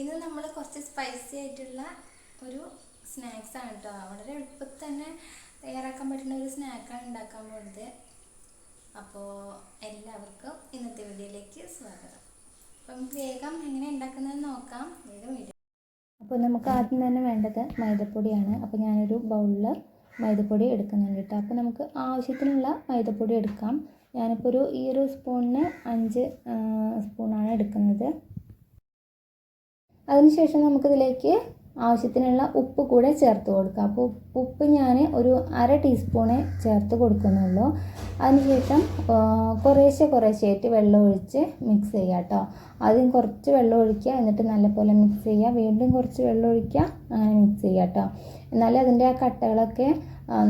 ഇന്ന് നമ്മൾ കുറച്ച് സ്പൈസി ആയിട്ടുള്ള ഒരു സ്നാക്സ് ആണ് കേട്ടോ വളരെ എളുപ്പത്തിൽ തന്നെ തയ്യാറാക്കാൻ പറ്റുന്ന ഒരു സ്നാക്കാണ് ഉണ്ടാക്കാൻ പോകുന്നത് അപ്പോൾ എല്ലാവർക്കും ഇന്നത്തെ വീഡിയോയിലേക്ക് സ്വാഗതം. അപ്പം വേഗം എങ്ങനെ ഉണ്ടാക്കുന്നതെന്ന് നോക്കാം. വേഗം വീഡിയോ അപ്പോൾ നമുക്ക് ആദ്യം തന്നെ വേണ്ടത് മൈദപ്പൊടിയാണ്. അപ്പോൾ ഞാനൊരു ബൗളിൽ മൈദപ്പൊടി എടുക്കുന്നുണ്ട് കേട്ടോ അപ്പോൾ നമുക്ക് ആവശ്യത്തിനുള്ള മൈദപ്പൊടി എടുക്കാം. ഞാനിപ്പോൾ ഒരു ഈ ഒരു സ്പൂണിന് അഞ്ച് സ്പൂണാണ് എടുക്കുന്നത്. അതിനുശേഷം നമുക്കിതിലേക്ക് ആവശ്യത്തിനുള്ള ഉപ്പ് കൂടെ ചേർത്ത് കൊടുക്കാം. അപ്പോൾ ഉപ്പ് ഞാൻ ഒരു അര ടീസ്പൂണേ ചേർത്ത് കൊടുക്കുന്നുള്ളൂ. അതിനുശേഷം കുറേശ്ശെ കുറേശ്ശെയായിട്ട് വെള്ളം ഒഴിച്ച് മിക്സ് ചെയ്യുക കേട്ടോ ആദ്യം കുറച്ച് വെള്ളം ഒഴിക്കുക എന്നിട്ട് നല്ലപോലെ മിക്സ് ചെയ്യുക. വീണ്ടും കുറച്ച് വെള്ളം ഒഴിക്കുക അങ്ങനെ മിക്സ് ചെയ്യുക കേട്ടോ എന്നാലേ അതിന്റെ ആ കട്ടകളൊക്കെ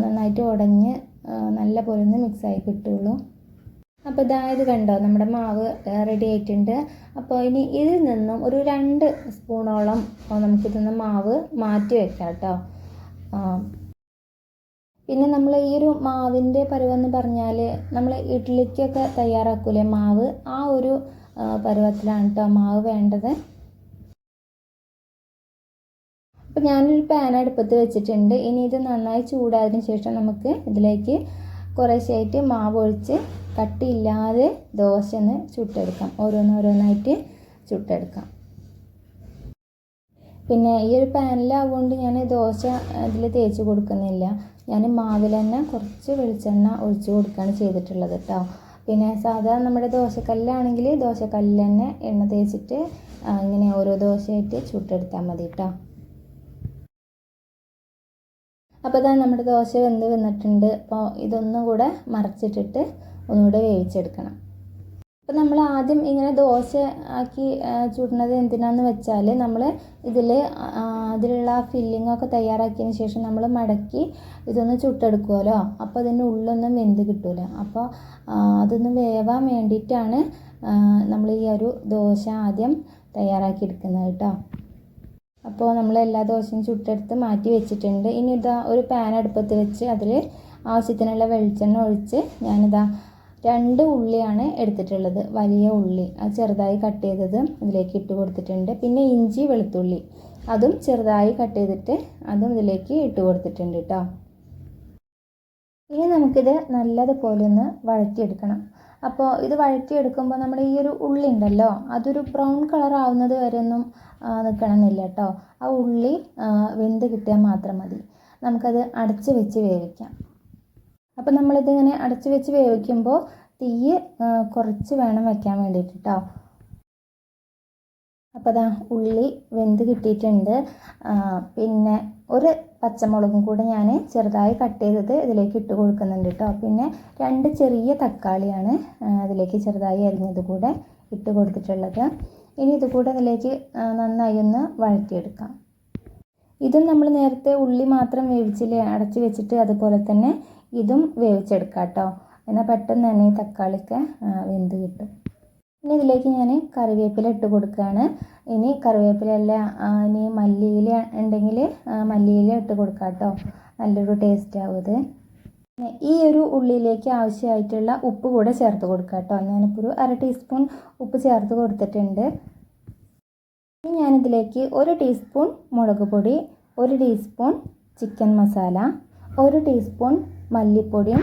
നന്നായിട്ട് ഉടഞ്ഞ് ആ, നല്ല പോലെ ഒന്ന് മിക്സായി കിട്ടുള്ളൂ അപ്പോൾ ഇതാ ഇത് കണ്ടോ? നമ്മുടെ മാവ് റെഡി ആയിട്ടുണ്ട്. അപ്പോൾ ഇനി ഇതിൽ നിന്നും ഒരു രണ്ട് സ്പൂണോളം നമുക്കിതൊന്ന് മാവ് മാറ്റി വെക്കാം കേട്ടോ. പിന്നെ നമ്മൾ ഈ ഒരു മാവിന്റെ പരുവെന്ന് പറഞ്ഞാൽ നമ്മൾ ഇഡ്ഡലിക്കൊക്കെ തയ്യാറാക്കൂലേ? മാവ് ആ ഒരു പരുവത്തിലാണ് കേട്ടോ മാവ് വേണ്ടത്. അപ്പോൾ ഞാനൊരു പാൻ അടുപ്പത്ത് വെച്ചിട്ടുണ്ട്. ഇനി ഇത് നന്നായി ചൂടായതിനു ശേഷം നമുക്ക് ഇതിലേക്ക് കുറേശ്ശായിട്ട് മാവ് ഒഴിച്ച് കട്ടിയില്ലാതെ ദോശ ഒന്ന് ചുട്ടെടുക്കാം. ഓരോന്നോരോന്നായിട്ട് ചുട്ടെടുക്കാം. പിന്നെ ഈ ഒരു പാനിലാവുകൊണ്ട് ഞാൻ ദോശ ഇതിൽ തേച്ച് കൊടുക്കുന്നില്ല. ഞാൻ തന്നെ കുറച്ച് വെളിച്ചെണ്ണ ഒഴിച്ചു കൊടുക്കുകയാണ് ചെയ്തിട്ടുള്ളത് കേട്ടോ പിന്നെ സാധാരണ നമ്മുടെ ദോശക്കല്ലാണെങ്കിൽ ദോശക്കല്ലിൽ തന്നെ എണ്ണ തേച്ചിട്ട് ഇങ്ങനെ ഓരോ ദോശയായിട്ട് ചുട്ടെടുത്താൽ മതി കേട്ടോ അപ്പോൾ ഇതാ നമ്മുടെ ദോശ വെന്ത് വന്നിട്ടുണ്ട്. അപ്പോൾ ഇതൊന്നും കൂടെ മറച്ചിട്ടിട്ട് ഒന്നുകൂടെ വേവിച്ചെടുക്കണം. അപ്പോൾ നമ്മൾ ആദ്യം ഇങ്ങനെ ദോശ ആക്കി ചുടുന്നത് എന്തിനാന്ന് വെച്ചാൽ നമ്മൾ ഇതിൽ അതിലുള്ള ഫില്ലിംഗ് ഒക്കെ തയ്യാറാക്കിയതിന് ശേഷം നമ്മൾ മടക്കി ഇതൊന്ന് ചുട്ടെടുക്കുമല്ലോ അപ്പോൾ അതിന്റെ ഉള്ളൊന്നും വെന്ത് കിട്ടൂല. അപ്പോൾ അതൊന്ന് വേവാൻ വേണ്ടിയിട്ടാണ് നമ്മൾ ഈ ഒരു ദോശ ആദ്യം തയ്യാറാക്കി എടുക്കുന്നത് കേട്ടോ. അപ്പോൾ നമ്മൾ എല്ലാ ദോശയും ചുട്ടെടുത്ത് മാറ്റി വെച്ചിട്ടുണ്ട്. ഇനി ഇതാ ഒരു പാൻ അടുപ്പത്ത് വെച്ച് അതിൽ ആവശ്യത്തിനുള്ള വെളിച്ചെണ്ണ ഒഴിച്ച് ഞാനിതാ രണ്ട് ഉള്ളിയാണ് എടുത്തിട്ടുള്ളത്. വലിയ ഉള്ളി. അത് ചെറുതായി കട്ട് ചെയ്തത് ഇതിലേക്ക് ഇട്ട് കൊടുത്തിട്ടുണ്ട്. പിന്നെ ഇഞ്ചി വെളുത്തുള്ളി. അതും ചെറുതായി കട്ട് ചെയ്തിട്ട് അതും ഇതിലേക്ക് ഇട്ട് കൊടുത്തിട്ടുണ്ട് കേട്ടോ ഇനി നമുക്കിത് നല്ലതുപോലെ ഒന്ന് വഴറ്റിയെടുക്കണം. അപ്പോൾ ഇത് വഴറ്റിയെടുക്കുമ്പോൾ നമ്മുടെ ഈ ഒരു ഉള്ളി ഉണ്ടല്ലോ അതൊരു ബ്രൗൺ കളർ ആവുന്നത് വരെ ഒന്നും നിൽക്കണമെന്നില്ല കേട്ടോ ആ ഉള്ളി വെന്ത് കിട്ടിയാൽ മാത്രം മതി. നമുക്കത് അടച്ച് വെച്ച് വേവിക്കാം. അപ്പോൾ നമ്മളിതിങ്ങനെ അടച്ച് വെച്ച് വേവിക്കുമ്പോൾ തീ കുറച്ച് വേണം വെക്കാൻ വേണ്ടിയിട്ട് കേട്ടോ അപ്പോൾ അതാ ഉള്ളി വെന്ത് കിട്ടിയിട്ടുണ്ട്. പിന്നെ ഒരു പച്ചമുളകും കൂടെ ഞാൻ ചെറുതായി കട്ട് ചെയ്തത് ഇതിലേക്ക് ഇട്ട് കൊടുക്കുന്നുണ്ട് കേട്ടോ പിന്നെ രണ്ട് ചെറിയ തക്കാളിയാണ് അതിലേക്ക് ചെറുതായി അരിഞ്ഞത് കൂടെ ഇട്ട് കൊടുത്തിട്ടുള്ളത്. ഇനി ഇതുകൂടെ അതിലേക്ക് നന്നായി ഒന്ന് വഴറ്റിയെടുക്കാം. ഇതും നമ്മൾ നേരത്തെ ഉള്ളി മാത്രം വേവിച്ചില്ലേ അടച്ച് വെച്ചിട്ട് അതുപോലെ തന്നെ ഇതും വേവിച്ചെടുക്കാം കേട്ടോ. എന്നാൽ പെട്ടെന്ന് തന്നെ ഈ തക്കാളിക്ക് വെന്ത് കിട്ടും. ഇനി ഇതിലേക്ക് ഞാൻ കറിവേപ്പില ഇട്ട് കൊടുക്കുകയാണ്. ഇനി കറിവേപ്പില അല്ല ഇനി മല്ലിയില ഉണ്ടെങ്കിൽ മല്ലിയില ഇട്ട് കൊടുക്കാം കേട്ടോ. നല്ലൊരു ടേസ്റ്റ് ആവും ഇത്. ഈ ഒരു ഉള്ളിയിലേക്ക് ആവശ്യമായിട്ടുള്ള ഉപ്പ് കൂടെ ചേർത്ത് കൊടുക്കാം കേട്ടോ. ഞാനിപ്പോൾ ഒരു അര ടീസ്പൂൺ ഉപ്പ് ചേർത്ത് കൊടുത്തിട്ടുണ്ട്. ഇനി ഞാനിതിലേക്ക് ഒരു ടീസ്പൂൺ മുളക് പൊടി ഒരു ടീസ്പൂൺ ചിക്കൻ മസാല ഒരു ടീസ്പൂൺ മല്ലിപ്പൊടിയും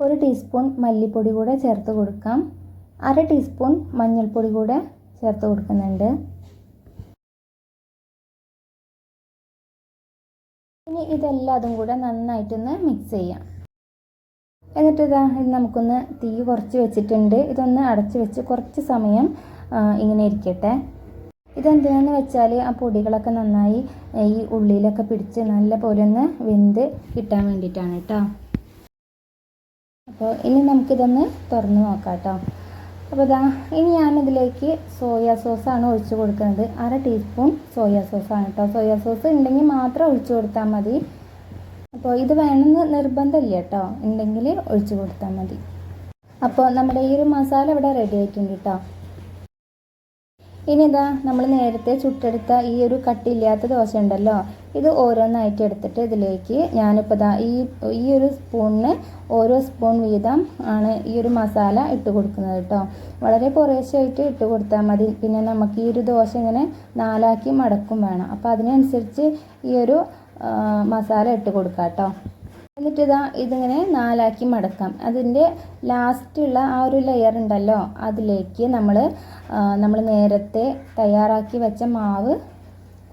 ഒരു ടീസ്പൂൺ മല്ലിപ്പൊടി കൂടെ ചേർത്ത് കൊടുക്കാം. അര ടീസ്പൂൺ മഞ്ഞൾപ്പൊടി കൂടെ ചേർത്ത് കൊടുക്കുന്നുണ്ട്. ഇനി ഇതെല്ലാതും കൂടെ നന്നായിട്ടൊന്ന് മിക്സ് ചെയ്യാം. എന്നിട്ട് ഇതാ ഇത് നമുക്കൊന്ന് തീ കുറച്ച് വെച്ചിട്ടുണ്ട്. ഇതൊന്ന് അടച്ച് വെച്ച് കുറച്ച് സമയം ഇങ്ങനെ ഇരിക്കട്ടെ. ഇതെന്തിനാന്ന് വെച്ചാൽ ആ പൊടികളൊക്കെ നന്നായി ഈ ഉള്ളിയിലൊക്കെ പിടിച്ച് നല്ല പോലെ ഒന്ന് വെന്ത് കിട്ടാൻ വേണ്ടിയിട്ടാണ് കേട്ടോ അപ്പോൾ ഇനി നമുക്കിതൊന്ന് തുറന്ന് നോക്കാം കേട്ടോ അപ്പോൾ ഇതാ ഇനി ഞാനിതിലേക്ക് സോയാ സോസാണ് ഒഴിച്ച് കൊടുക്കുന്നത്. അര ടീസ്പൂൺ സോയാ സോസാണ് കേട്ടോ സോയാ സോസ് ഉണ്ടെങ്കിൽ മാത്രം ഒഴിച്ച് കൊടുത്താൽ മതി. അപ്പോൾ ഇത് വേണമെന്ന് നിർബന്ധമില്ല കേട്ടോ ഉണ്ടെങ്കിൽ ഒഴിച്ച് കൊടുത്താൽ മതി. അപ്പോൾ നമ്മുടെ ഈ ഒരു മസാല ഇവിടെ റെഡി ആയിട്ടുണ്ട് കേട്ടോ ഇനി ഇതാ നമ്മൾ നേരത്തെ ചുട്ടെടുത്ത ഈ ഒരു കട്ടിയില്ലാത്ത ദോശ ഉണ്ടല്ലോ ഇത് ഓരോന്നായിട്ട് എടുത്തിട്ട് ഇതിലേക്ക് ഞാനിപ്പോൾ ദാ ഈ ഈ ഒരു സ്പൂണിന് ഓരോ സ്പൂൺ വീതം ആണ് ഈ ഒരു മസാല ഇട്ട് കൊടുക്കുന്നത് കേട്ടോ. വളരെ കുറേശ്ശായിട്ട് ഇട്ട് കൊടുത്താൽ മതി. പിന്നെ നമുക്ക് ഈ ഒരു ദോശ ഇങ്ങനെ നാലാക്കി മടക്കും വേണം. അപ്പോൾ അതിനനുസരിച്ച് ഈ ഒരു മസാല ഇട്ട് കൊടുക്കാം കേട്ടോ എന്നിട്ട് ഇതാ ഇതിങ്ങനെ നാലാക്കി മടക്കാം. അതിന്റെ ലാസ്റ്റുള്ള ആ ഒരു ലെയർ ഉണ്ടല്ലോ അതിലേക്ക് നമ്മൾ നമ്മൾ നേരത്തെ തയ്യാറാക്കി വെച്ച മാവ്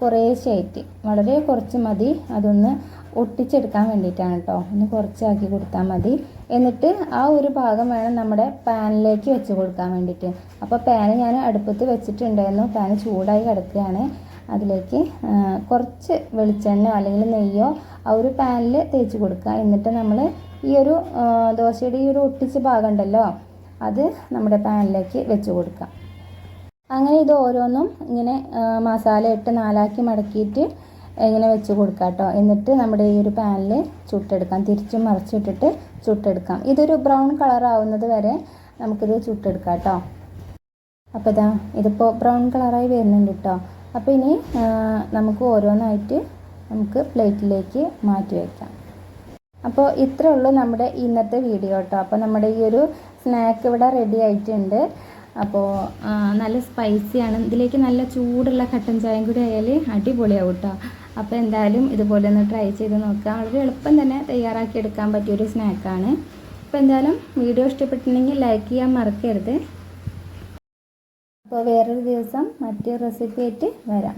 കുറേശ്ശായിട്ട് വളരെ കുറച്ച് മതി. അതൊന്ന് ഒട്ടിച്ചെടുക്കാൻ വേണ്ടിയിട്ടാണ് കേട്ടോ ഒന്ന് കുറച്ചാക്കി കൊടുത്താൽ മതി. എന്നിട്ട് ആ ഒരു ഭാഗം വേണം നമ്മുടെ പാനിലേക്ക് വെച്ച് കൊടുക്കാൻ വേണ്ടിയിട്ട്. അപ്പോൾ പാന് ഞാൻ അടുപ്പത്ത് വെച്ചിട്ടുണ്ടായിരുന്നു. പാന് ചൂടായി കിടക്കുകയാണ്. അതിലേക്ക് കുറച്ച് വെളിച്ചെണ്ണയോ അല്ലെങ്കിൽ നെയ്യോ ആ ഒരു പാനിൽ തേച്ച് കൊടുക്കുക. എന്നിട്ട് നമ്മൾ ഈ ഒരു ദോശയുടെ ഈ ഒരു ഒട്ടിച്ച് ഭാഗം ഉണ്ടല്ലോ അത് നമ്മുടെ പാനിലേക്ക് വെച്ച് കൊടുക്കുക. അങ്ങനെ ഇത് ഓരോന്നും ഇങ്ങനെ മസാല ഇട്ട് നാലാക്കി മടക്കിയിട്ട് ഇങ്ങനെ വെച്ച് കൊടുക്കാം കേട്ടോ. എന്നിട്ട് നമ്മുടെ ഈ ഒരു പാനിൽ ചുട്ടെടുക്കാം. തിരിച്ചും മറിച്ചിട്ടിട്ട് ചുട്ടെടുക്കാം. ഇതൊരു ബ്രൗൺ കളർ ആവുന്നത് വരെ നമുക്കിത് ചുട്ടെടുക്കാം കേട്ടോ. അപ്പോൾ ഇതാ ഇതിപ്പോൾ ബ്രൗൺ കളറായി വരുന്നുണ്ട് കേട്ടോ. അപ്പോൾ ഇനി നമുക്ക് ഓരോന്നായിട്ട് നമുക്ക് പ്ലേറ്റിലേക്ക് മാറ്റി വയ്ക്കാം അപ്പോൾ ഇത്രേ ഉള്ളൂ നമ്മുടെ ഇന്നത്തെ വീഡിയോ കേട്ടോ. അപ്പോൾ നമ്മുടെ ഈ ഒരു സ്നാക്ക് ഇവിടെ റെഡി ആയിട്ടുണ്ട്. അപ്പോൾ നല്ല സ്പൈസിയാണ് ഇതിലേക്ക് നല്ല ചൂടുള്ള കട്ടൻ ചായയും കൂടി ആയാൽ അടിപൊളിയാവും കേട്ടോ. അപ്പോൾ എന്തായാലും ഇതുപോലെ ഒന്ന് ട്രൈ ചെയ്ത് നോക്കുക വളരെ എളുപ്പം തന്നെ തയ്യാറാക്കി എടുക്കാൻ പറ്റിയൊരു സ്നാക്കാണ് അപ്പോൾ എന്തായാലും വീഡിയോ ഇഷ്ടപ്പെട്ടിട്ടുണ്ടെങ്കിൽ ലൈക്ക് ചെയ്യാൻ മറക്കരുത്. അപ്പോൾ വേറൊരു ദിവസം മറ്റൊരു റെസിപ്പി ആയിട്ട് വരാം.